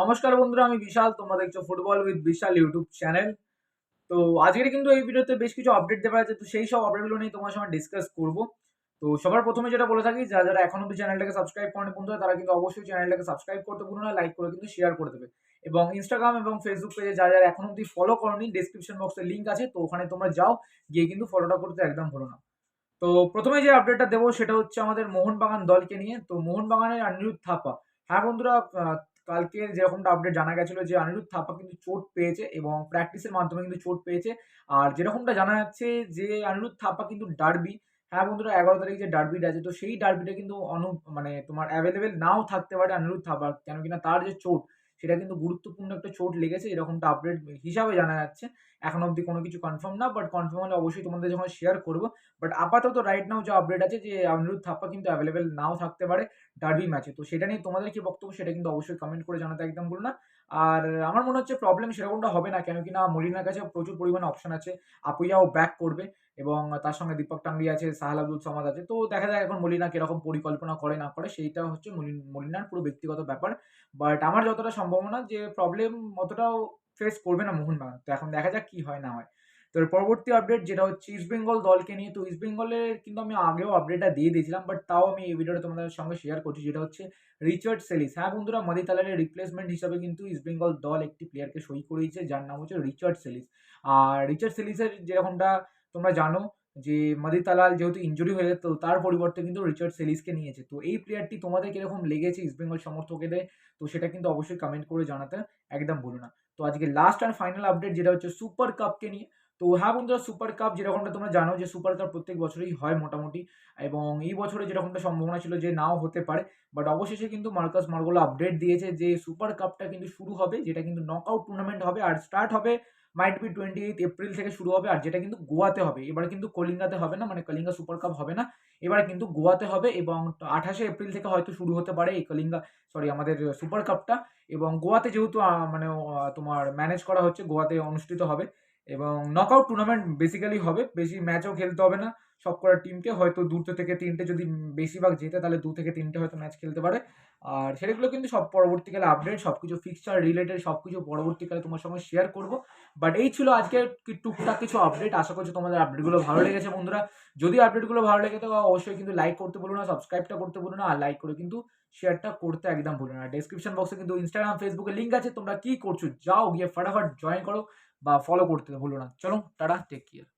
নমস্কার বন্ধুরা, আমি বিশাল, তোমরা দেখছ football with Vishal YouTube channel তো আজকের কিন্তু এই ভিডিওতে বেশ কিছু আপডেট দেওয়া আছে, তো সেই সব আপডেটগুলো নিয়ে তোমার সঙ্গে ডিসকাস করব। তো সবার প্রথমে যেটা বলে থাকি, যারা যারা এখন অব্দি চ্যানেলটাকে সাবস্ক্রাইব করেন বন্ধুরা, তারা কিন্তু অবশ্যই চ্যানেলটাকে সাবস্ক্রাইব করতে ভুলো না লাইক করে কিন্তু শেয়ার করে দেবে। এবং ইনস্টাগ্রাম এবং ফেসবুক পেজে যারা যারা এখন অব্দি ফলো করনি ডিসক্রিপশন বক্সে লিঙ্ক আছে, তো ওখানে তোমরা যাও, গিয়ে কিন্তু ফলোটা করতে একদম ভুলো না। তো প্রথমে যে আপডেটটা দেবো, সেটা হচ্ছে আমাদের মোহনবাগান দলকে নিয়ে। তো মোহনবাগানের অনিরুদ্ধ থাপা। হ্যাঁ বন্ধুরা কালকে যেরকমটা আপডেট জানা গেছিল যে অনিরুদ্ধ থাপা কিন্তু চোট পেয়েছে এবং প্র্যাকটিসের মাধ্যমে কিন্তু চোট পেয়েছে। আর যেরকমটা জানা যাচ্ছে যে অনিরুদ্ধ থাপা কিন্তু ডার্বি হ্যাঁ বন্ধুরা, এগারো তারিখ যে ডার্বিটা আছে, তো সেই ডার্বিটা কিন্তু অনু মানে তোমার অ্যাভেলেবেল নাও থাকতে পারে অনিরুদ্ধ থাপা, কেন কিনা তার যে চোট সেটা কিন্তু গুরুত্বপূর্ণ একটা চোট লেগেছে, এরকমটা আপডেট হিসাবে জানা যাচ্ছে। এখন অবধি কোনো কিছু কনফার্ম না বাট কনফার্ম হলে অবশ্যই তোমাদের যখন শেয়ার করব। বাট আপাতত রাইট নাও যে আপডেট আছে যে অনিরুদ্ধ থাপ্পা কিন্তু অ্যাভেলেবেল নাও থাকতে পারে ডার্বি ম্যাচে তো সেটা নিয়ে তোমাদের কি বক্তব্য সেটা কিন্তু অবশ্যই কমেন্ট করে জানাতে একদম ভুলো না। আর আমার মনে হচ্ছে প্রবলেম সেরকমটা হবে না কেন কি না মলিনার কাছে প্রচুর পরিমাণে অপশন আছে, আপুইয়াও ব্যাক করবে এবং তার সঙ্গে দীপক টাঙ্গি আছে, সাহাল আব্দুল সামাদ আছে। তো দেখা যাক এখন মলিনা কীরকম পরিকল্পনা করে না করে, সেইটা হচ্ছে মলিন- মলিনার পুরো ব্যক্তিগত ব্যাপার। বাট আমার যতটা সম্ভাবনা যে প্রবলেম অতটাও ফেস করবে না মোহনবাগান। তো এখন দেখা যাক কি হয় না হয়। তো পরবর্তী আপডেট যেটা হচ্ছে ইস্ট বেঙ্গল দলকে নিয়ে, তো ইস্ট বেঙ্গলের কিন্তু আমি আগেও আপডেটটা দিয়ে দিয়েছিলাম বাট তাও আমি এই ভিডিওটা তোমাদের সঙ্গে শেয়ার করছি, যেটা হচ্ছে রিচার্ড সেলিস হ্যাঁ বন্ধুরা, মাদি তালারের রিপ্লেসমেন্ট হিসাবে কিন্তু ইস্ট বেঙ্গল দল একটি প্লেয়ারকে সই করিয়েছে যার নাম হচ্ছে রিচার্ড সেলিস আর রিচার্ড সেলিসের যেরকমটা তোমরা জানো যে মাদি তালাল যেহেতু ইঞ্জুরি হয়ে তো তার পরিবর্তে কিন্তু রিচার্ড সেলিসকে নিয়েছে। তো এই প্লেয়ারটি তোমাদের কীরকম লেগেছে ইস্টবেঙ্গল সমর্থকেদের? তো সেটা কিন্তু অবশ্যই কমেন্ট করে জানাতে একদম ভুলো না। তো আজকে লাস্ট আর ফাইনাল আপডেট যেটা হচ্ছে সুপার কাপকে নিয়ে তো হ্যাঁ বন্ধুরা সুপার কাপ যেরকমটা তোমরা জানো যে সুপার কাপ প্রত্যেক বছরই হয় মোটামুটি এবং এই বছরে যেরকমটা সম্ভাবনা ছিল যে নাও হতে পারে বাট অবশেষে কিন্তু মার্কাস মার্গোলা আপডেট দিয়েছে যে সুপার কাপটা কিন্তু শুরু হবে, যেটা কিন্তু নক আউট টুর্নামেন্ট হবে আর স্টার্ট হবে might be twenty eight April থেকে শুরু হবে আর যেটা কিন্তু গোয়াতে হবে। এবারে কিন্তু কলিঙ্গাতে হবে না মানে কলিঙ্গা সুপার কাপ হবে না, এবারে কিন্তু গোয়াতে হবে এবং আঠাশে এপ্রিল থেকে হয়তো শুরু হতে পারে এই কলিঙ্গা সরি আমাদের সুপার কাপটা এবং গোয়াতে যেহেতু মানে তোমার ম্যানেজ করা হচ্ছে, গোয়াতে অনুষ্ঠিত হবে এবং নকআউট টুর্নামেন্ট বেসিক্যালি হবে। বেশি ম্যাচও খেলতে হবে না। সব কটা টিমকে হয়তো দুটো থেকে তিনটে যদি বেশিরভাগ জেতে, তাহলে দু থেকে তিনটে হয়তো ম্যাচ খেলতে পারে। আর সেগুলো কিন্তু সব পরবর্তীকালে আপডেট সব কিছু ফিক্সচার রিলেটেড সব কিছু পরবর্তীকালে তোমার সঙ্গে শেয়ার করব। বাট এই ছিল আজকে টুকটাক কিছু আপডেট আশা করছি তোমাদের আপডেটগুলো ভালো লেগেছে বন্ধুরা। যদি আপডেটগুলো ভালো লেগে থাকে, অবশ্যই কিন্তু লাইক করতে বলো না সাবস্ক্রাইবটা করতে বলো না, আর লাইক করে কিন্তু শেয়ারটা করতে একদম ভুলো না। ডেসক্রিপশন বক্সে কিন্তু ইনস্টাগ্রাম ফেসবুকে লিঙ্ক আছে। তোমরা কি করছ, যাও গিয়ে ফটাফট জয়েন করো। বা ফলো করতে ভুলো না। চলো টাটা টেক কেয়ার